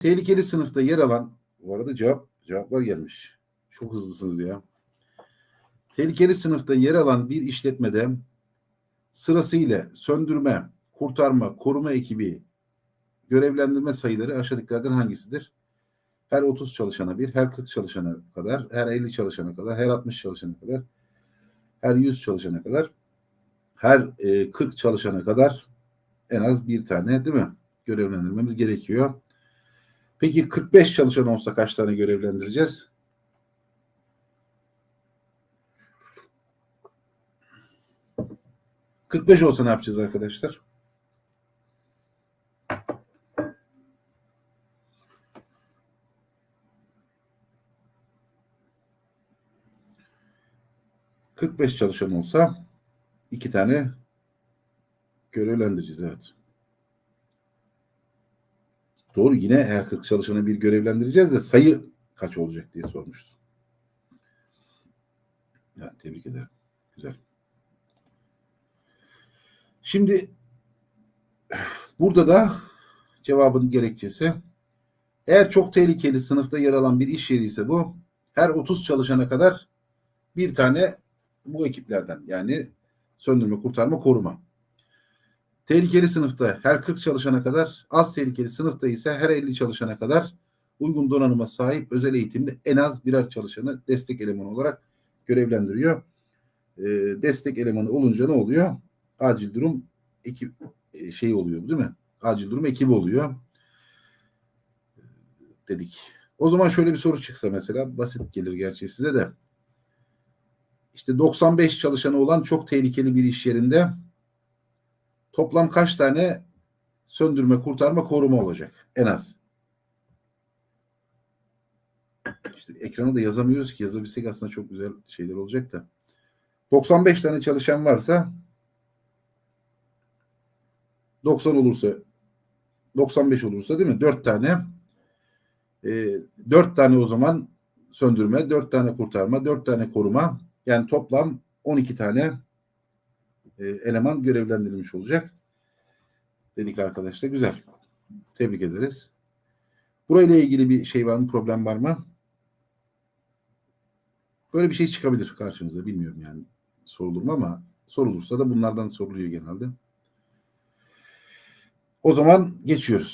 tehlikeli sınıfta yer alan bu arada cevap cevaplar gelmiş. Çok hızlısınız ya. Tehlikeli sınıfta yer alan bir işletmede sırasıyla söndürme, kurtarma, koruma ekibi görevlendirme sayıları aşağıdakilerden hangisidir? Her 30 çalışana bir, her 40 çalışana kadar, her 50 çalışana kadar, her 60 çalışana kadar, her 100 çalışana kadar, her e, 40 çalışana kadar en az bir tane değil mi? Görevlendirmemiz gerekiyor. Peki 45 çalışan olsa kaç tane görevlendireceğiz? ...45 olsa ne yapacağız arkadaşlar? ...45 çalışan olsa... ...iki tane... ...görevlendireceğiz evet. Doğru yine her 40 çalışanı bir görevlendireceğiz de sayı kaç olacak diye sormuştum. Ya, tebrik ederim. Güzel. Şimdi burada da cevabın gerekçesi eğer çok tehlikeli sınıfta yer alan bir iş yeri ise bu her 30 çalışana kadar bir tane bu ekiplerden yani söndürme, kurtarma, koruma. Tehlikeli sınıfta her 40 çalışana kadar, az tehlikeli sınıfta ise her 50 çalışana kadar uygun donanıma sahip özel eğitimde en az birer çalışanı destek elemanı olarak görevlendiriyor. E, destek elemanı olunca ne oluyor? Acil durum ekip e, şey oluyor değil mi? Acil durum ekibi oluyor. Dedik. O zaman şöyle bir soru çıksa mesela basit gelir gerçi size de. İşte 95 çalışanı olan çok tehlikeli bir iş yerinde toplam kaç tane söndürme, kurtarma, koruma olacak en az. İşte ekrana da yazamıyoruz ki yazabilsek aslında çok güzel şeyler olacak da. 95 tane çalışan varsa 90 olursa 95 olursa değil mi? 4 tane e, 4 tane o zaman söndürme, 4 tane kurtarma, 4 tane koruma yani toplam 12 tane e, eleman görevlendirilmiş olacak. Dedik arkadaşlar. Güzel. Tebrik ederiz. Burayla ilgili bir şey var mı? Problem var mı? Böyle bir şey çıkabilir karşınıza. Bilmiyorum yani sorulur mu ama sorulursa da bunlardan soruluyor genelde. O zaman geçiyoruz.